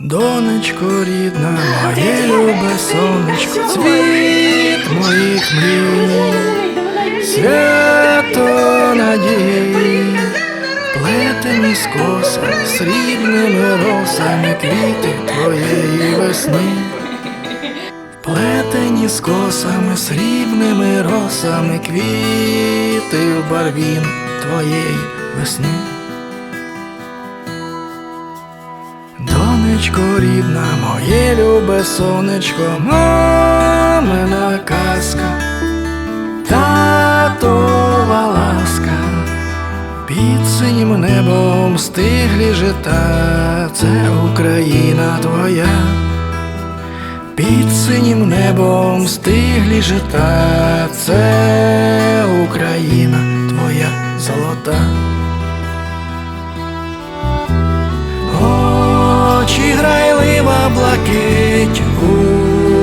Донечко рідна, моє любе сонечко, цвіт моїх мрій, свято надії, плетені скоса, срібними росами квіти твоєї весни. Плетені з косами, срібними росами квіти в барвін твоєї весни. Донечко рідна, моє любе сонечко, мамина казка, татова ласка, під синім небом стиглі жита, це Україна твоя. Під синім небом стиглі жита, це Україна твоя золота. Очі грайлива блакить,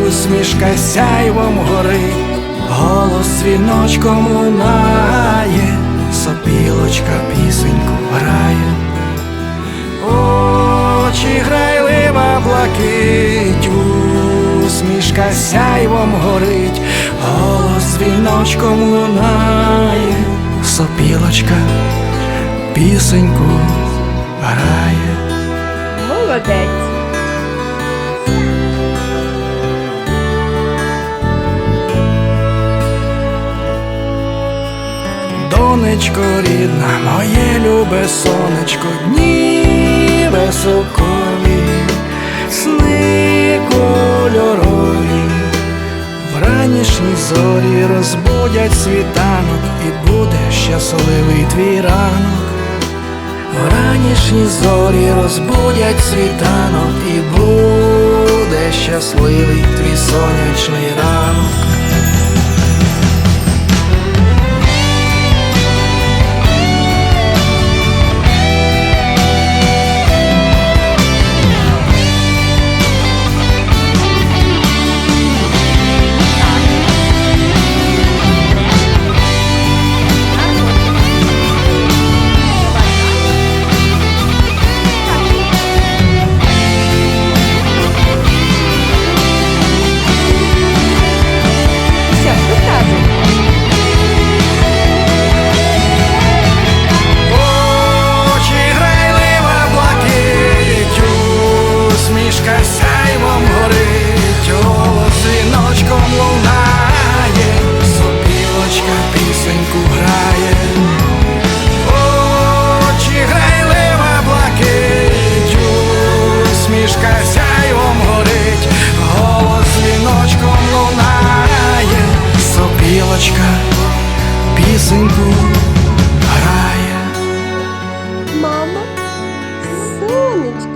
усмішка сяйвом горить, голос дзвіночком лунає, сопілочка пісеньку грає. Очі грайлива блакить, усмішка сяйвом горить, голос дзвіночком лунає, сопілочка пісеньку грає. Молодець. Донечко рідна, моє любе сонечко, дні високові, вранішні зорі розбудять світанок, і буде щасливий твій ранок. ранішні зорі розбудять світанок, і буде щасливий твій сонячний пісеньку грає. Мама, сонечко